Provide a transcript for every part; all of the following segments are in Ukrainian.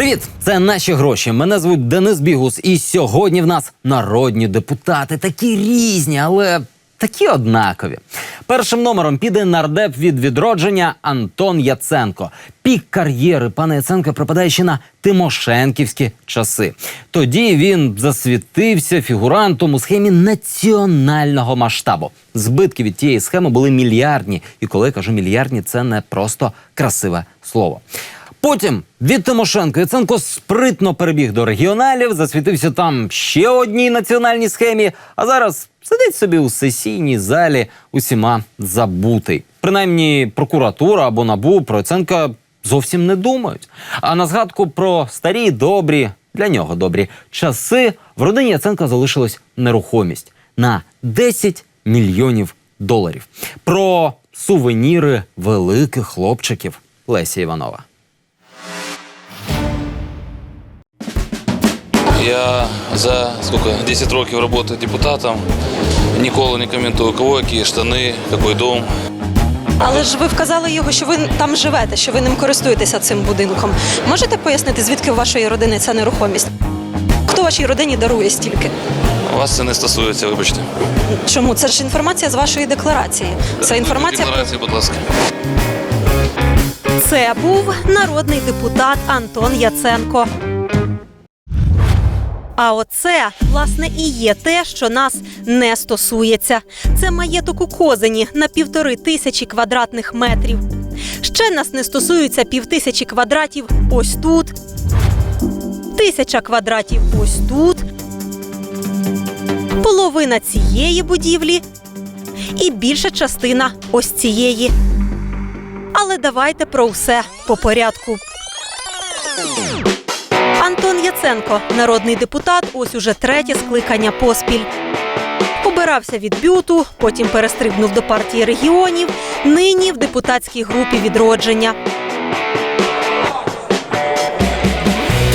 Привіт, це наші гроші. Мене звуть Денис Бігус, і сьогодні в нас народні депутати, такі різні, але такі однакові. Першим номером піде нардеп від відродження Антон Яценко. Пік кар'єри пана Яценка припадає ще на Тимошенківські часи. Тоді він засвітився фігурантом у схемі національного масштабу. Збитки від тієї схеми були мільярдні. І коли я кажу мільярдні, це не просто красиве слово. Потім від Тимошенко Яценко спритно перебіг до регіоналів, засвітився там ще одній національній схемі, а зараз сидить собі у сесійній залі усіма забутий. Принаймні, прокуратура або набу про Яценка зовсім не думають. А на згадку про старі добрі для нього добрі часи в родині Яценка залишилась нерухомість на 10 мільйонів доларів. Про сувеніри великих хлопчиків Леся Іванова. Я за сколько, 10 років роботи депутатом ніколи не коментую, кого які штани, який дом. Але ж ви вказали його, що ви там живете, що ви ним користуєтеся цим будинком. Можете пояснити, звідки у вашої родини ця нерухомість? Хто вашій родині дарує стільки? Вас це не стосується, вибачте. Чому? Це ж інформація з вашої декларації. Це інформація. Декларації, будь ласка. Це був народний депутат Антон Яценко. А оце, власне, і є те, що нас не стосується. Це маєток у Козині на півтори тисячі квадратних метрів. Ще нас не стосується півтисячі квадратів ось тут. Тисяча квадратів ось тут. Половина цієї будівлі і більша частина ось цієї. Але давайте про все по порядку. Яценко, народний депутат, ось уже третє скликання поспіль. Обирався від бюту, потім перестрибнув до партії регіонів. Нині в депутатській групі відродження.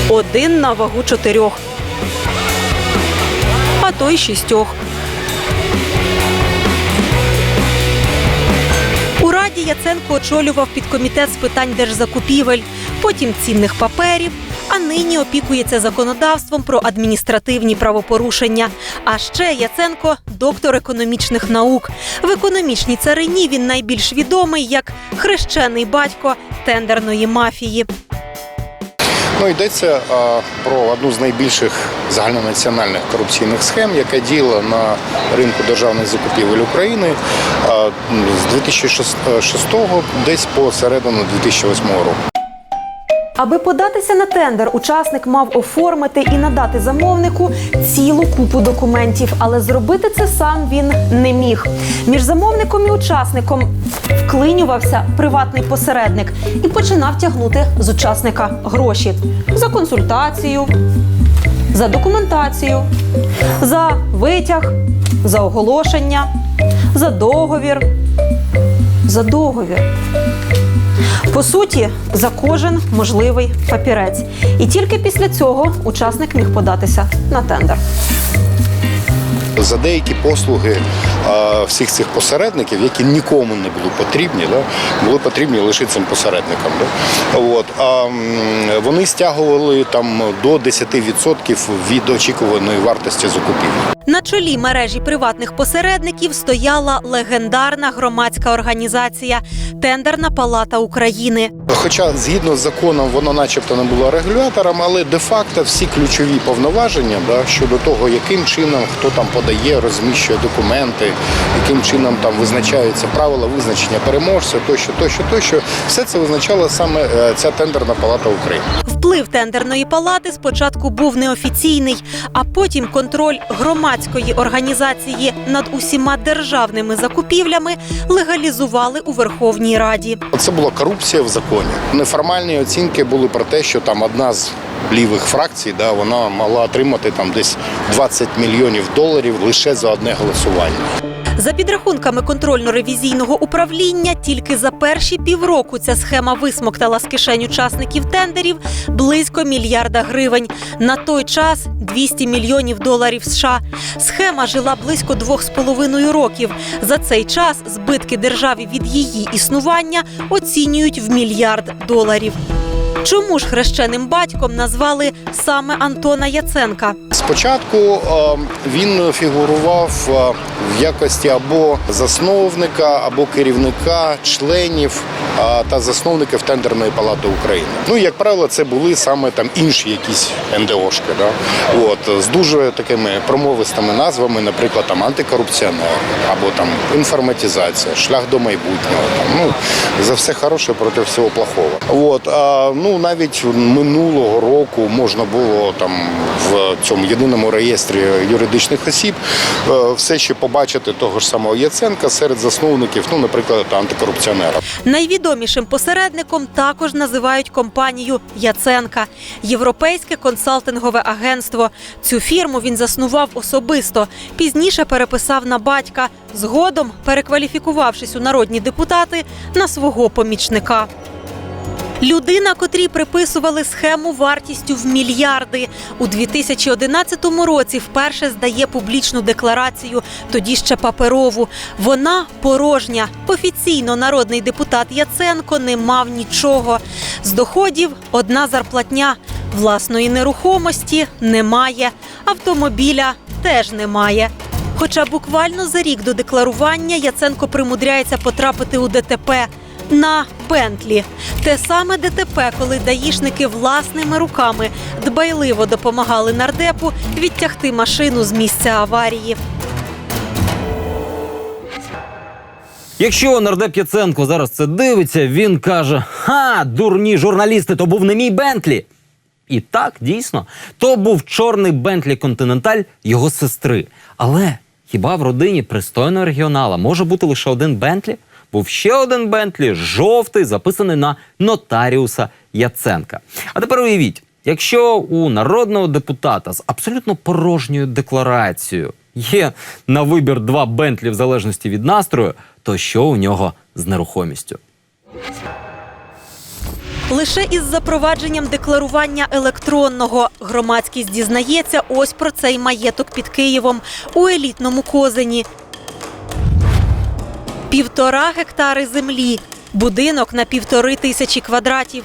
Один на вагу чотирьох. А то й шістьох. У Раді Яценко очолював підкомітет з питань держзакупівель, потім цінних паперів, а нині опікується законодавством про адміністративні правопорушення. А ще Яценко доктор економічних наук. В економічній царині він найбільш відомий як хрещений батько тендерної мафії. Ну, йдеться а, про одну з найбільших загальнонаціональних корупційних схем, яка діяла на ринку державних закупівель України а, з 2006 десь по середину 2008 року. Аби податися на тендер, учасник мав оформити і надати замовнику цілу купу документів, але зробити це сам він не міг. Між замовником і учасником вклинювався приватний посередник і починав тягнути з учасника гроші за консультацію, за документацію, за витяг, за оголошення, за договір, за договір. По суті, за кожен можливий папірець. І тільки після цього учасник міг податися на тендер. За деякі послуги всіх цих посередників, які нікому не були потрібні, да, були потрібні лише цим посередникам. Да. От, а, вони стягували там до 10% від очікуваної вартості закупівлі. На чолі мережі приватних посередників стояла легендарна громадська організація Тендерна палата України. Хоча згідно з законом воно начебто не було регулятором, але де-факто всі ключові повноваження да, щодо того, яким чином хто там подає, розміщує документи, яким чином там визначаються правила визначення переможця, тощо, тощо, тощо, все це визначала саме е, ця тендерна палата України. Вплив тендерної палати спочатку був неофіційний, а потім контроль громадської організації над усіма державними закупівлями легалізували у Верховній Раді. Це була корупція в законі. Неформальні оцінки були про те, що там одна з лівих фракцій, да, вона могла отримати там десь 20 мільйонів доларів лише за одне голосування. За підрахунками контрольно-ревізійного управління, тільки за перші півроку ця схема висмоктала з кишень учасників тендерів близько мільярда гривень. На той час 200 мільйонів доларів США. Схема жила близько двох з половиною років. За цей час збитки державі від її існування оцінюють в мільярд доларів. Чому ж хрещеним батьком назвали саме Антона Яценка? Спочатку е, він фігурував е, в якості або засновника, або керівника членів е, та засновників тендерної палати України. Ну, як правило, це були саме там інші якісь НДОшки, да? От, з дуже такими промовистими назвами, наприклад, там антикорупціонер або там інформатизація, шлях до майбутнього. Там, ну, за все хороше проти всього плохого. От, а, ну, навіть минулого року можна було там в цьому єдиному реєстрі юридичних осіб е, все ще побачити того ж самого Яценка серед засновників, ну, наприклад, антикорупціонера. Найвідомішим посередником також називають компанію Яценка, європейське консалтингове агентство. Цю фірму він заснував особисто. Пізніше переписав на батька, згодом перекваліфікувавшись у народні депутати на свого помічника. Людина, котрій приписували схему вартістю в мільярди, у 2011 році вперше здає публічну декларацію, тоді ще паперову. Вона порожня. Офіційно народний депутат Яценко не мав нічого. З доходів одна зарплатня. Власної нерухомості немає, автомобіля теж немає. Хоча буквально за рік до декларування Яценко примудряється потрапити у ДТП на Бентлі. Те саме ДТП, коли даїшники власними руками дбайливо допомагали нардепу відтягти машину з місця аварії. Якщо нардеп Яценко зараз це дивиться, він каже: Ха, дурні журналісти, то був не мій Бентлі. І так, дійсно, то був чорний Бентлі Континенталь його сестри. Але хіба в родині пристойного регіонала може бути лише один Бентлі? Був ще один Бентлі, жовтий, записаний на нотаріуса Яценка. А тепер уявіть, якщо у народного депутата з абсолютно порожньою декларацією є на вибір два Бентлі в залежності від настрою, то що у нього з нерухомістю? Лише із запровадженням декларування електронного громадськість дізнається ось про цей маєток під Києвом у елітному козині. Півтора гектари землі, будинок на півтори тисячі квадратів.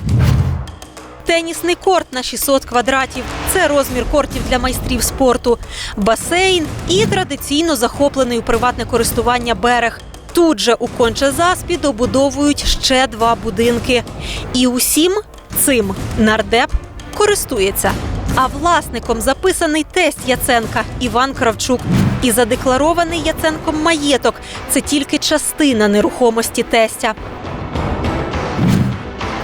Тенісний корт на 600 квадратів. Це розмір кортів для майстрів спорту, басейн і традиційно захоплений у приватне користування берег. Тут же у Конче-Заспі добудовують ще два будинки. І усім цим нардеп користується. А власником записаний тесть Яценка Іван Кравчук. І задекларований Яценком маєток це тільки частина нерухомості тестя.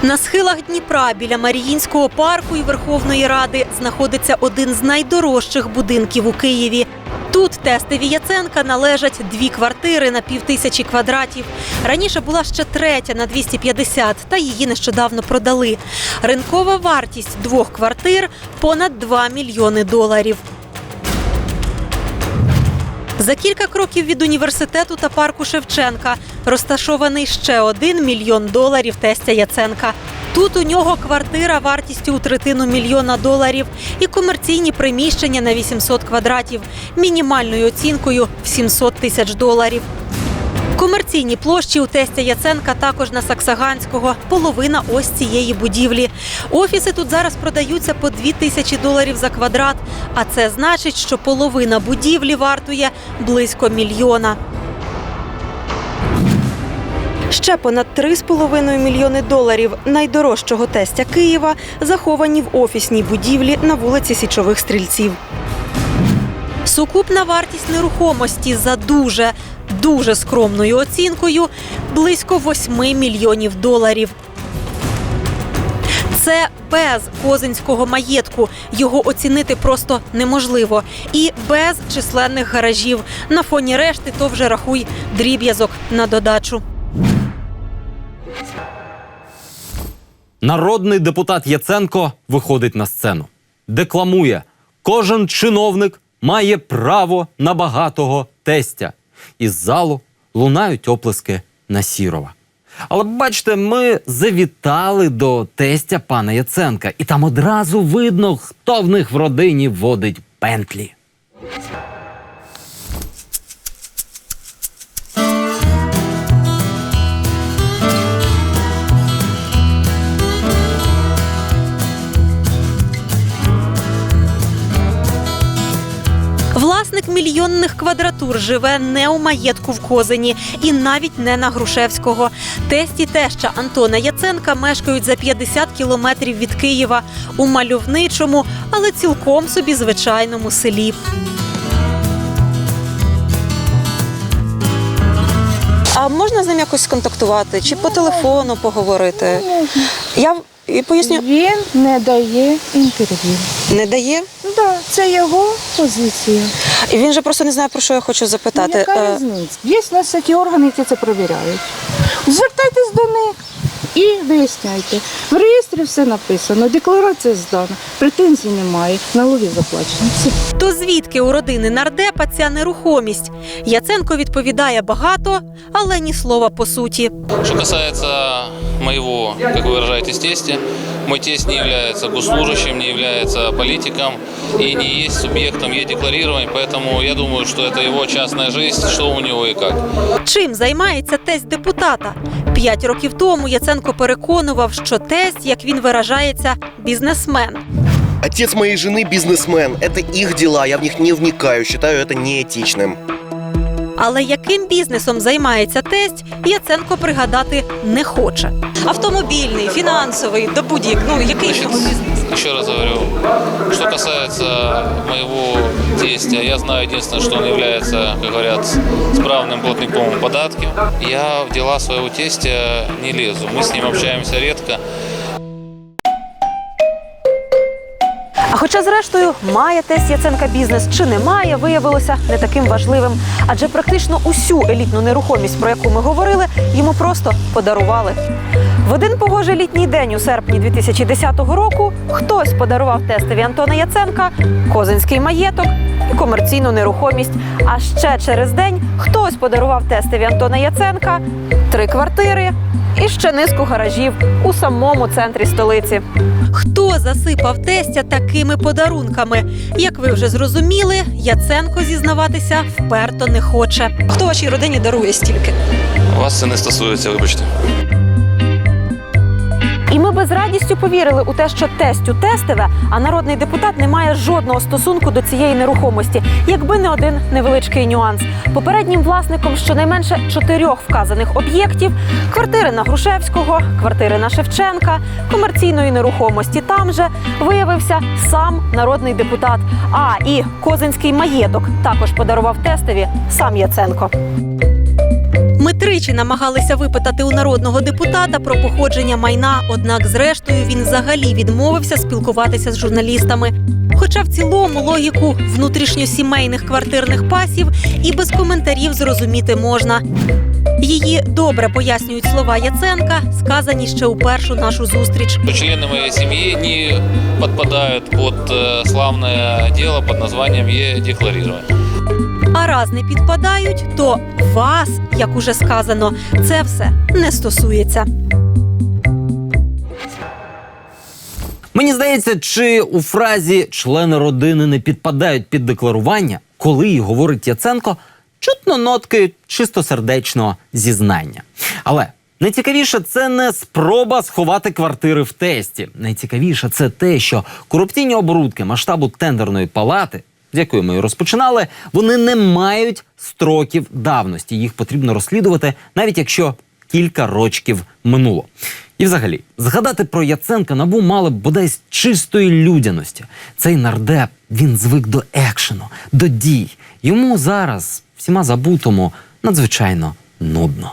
На схилах Дніпра біля Маріїнського парку і Верховної Ради знаходиться один з найдорожчих будинків у Києві. Тут тестові Яценка належать дві квартири на півтисячі квадратів. Раніше була ще третя на 250, та її нещодавно продали. Ринкова вартість двох квартир понад 2 мільйони доларів. За кілька кроків від університету та парку Шевченка розташований ще один мільйон доларів тестя Яценка. Тут у нього квартира вартістю у третину мільйона доларів і комерційні приміщення на 800 квадратів, мінімальною оцінкою в 700 тисяч доларів. Комерційні площі у тестя Яценка також на Саксаганського. Половина ось цієї будівлі. Офіси тут зараз продаються по 2 тисячі доларів за квадрат. А це значить, що половина будівлі вартує близько мільйона. Ще понад 3,5 мільйони доларів найдорожчого тестя Києва заховані в офісній будівлі на вулиці Січових Стрільців. Сукупна вартість нерухомості за дуже скромною оцінкою близько 8 мільйонів доларів. Це без козинського маєтку. Його оцінити просто неможливо. І без численних гаражів. На фоні решти то вже рахуй дріб'язок на додачу. Народний депутат Яценко виходить на сцену, декламує: кожен чиновник має право на багатого тестя. Із залу лунають оплески Насірова. Але бачите, ми завітали до тестя пана Яценка, і там одразу видно, хто в них в родині водить Бентлі. Власник мільйонних квадратур живе не у маєтку в Козині і навіть не на Грушевського. Тесть і теща Антона Яценка мешкають за 50 кілометрів від Києва у мальовничому, але цілком собі звичайному селі. А можна з ним якось сконтактувати чи по телефону поговорити? Я і поясню, Він не дає інтерв'ю. не дає. Да, це його позиція. І він же просто не знає про що я хочу запитати. Яка Е, різниця? Є в нас такі органи, які це перевіряють. Звертайтесь до них і виясняйте. В реєстрі все написано, декларація здана, претензій немає, налоги заплачені. Все. То звідки у родини нардепа ця нерухомість? Яценко відповідає багато, але ні слова по суті. Что касается моего, как вы выражаетесь, тестя, мой тесть не является госслужащим, не является политиком и не есть субъектом е-декларирования, поэтому я думаю, что это его частная жизнь, что у него и как. Чим займається тесть депутата? П'ять років тому Яценко переконував, що тесть, як він виражається, бізнесмен. Отец моей жены бизнесмен. Это их дела, я в них не вникаю, считаю это неэтичным. Але яким бізнесом займається тесть, Яценко пригадати не хоче. Автомобільний, фінансовий, до будь-як, ну який Значит, еще раз говорю, что касается моего тестя, я знаю единственное, что он является, как говорят, справным платником податки. Я в дела своего тестя не лезу, мы с ним общаемся редко. А хоча, зрештою, має тесть Яценка бізнес чи не має, виявилося не таким важливим. Адже практично усю елітну нерухомість, про яку ми говорили, йому просто подарували. В один погожий літній день у серпні 2010 року хтось подарував тестові Антона Яценка козинський маєток і комерційну нерухомість. А ще через день хтось подарував тестові Антона Яценка три квартири і ще низку гаражів у самому центрі столиці. Хто засипав тестя такими подарунками? Як ви вже зрозуміли, Яценко зізнаватися вперто не хоче. Хто вашій родині дарує стільки? Вас це не стосується, вибачте. І ми без радістю повірили у те, що тестю тестове, а народний депутат не має жодного стосунку до цієї нерухомості, якби не один невеличкий нюанс. Попереднім власником щонайменше чотирьох вказаних об'єктів: квартири на Грушевського, квартири на Шевченка, комерційної нерухомості там же виявився сам народний депутат. А і козинський маєток також подарував тестові сам Яценко. Ми тричі намагалися випитати у народного депутата про походження майна, однак, зрештою, він взагалі відмовився спілкуватися з журналістами. Хоча в цілому логіку внутрішньосімейних квартирних пасів і без коментарів зрозуміти можна. Її добре пояснюють слова Яценка, сказані ще у першу нашу зустріч. члены моей семьи не подпадают под э, славное дело под названием е-декларирование. А раз не підпадають, то вас, як уже сказано, це все не стосується. Мені здається, чи у фразі члени родини не підпадають під декларування, коли її говорить Яценко, чутно нотки чистосердечного зізнання. Але найцікавіше це не спроба сховати квартири в тесті. Найцікавіше це те, що корупційні оборудки масштабу тендерної палати, з якої ми розпочинали, вони не мають строків давності. Їх потрібно розслідувати, навіть якщо кілька рочків минуло. І взагалі, згадати про Яценка набу мали б бодай з чистої людяності. Цей нардеп він звик до екшену, до дій. Йому зараз всіма забутому надзвичайно нудно.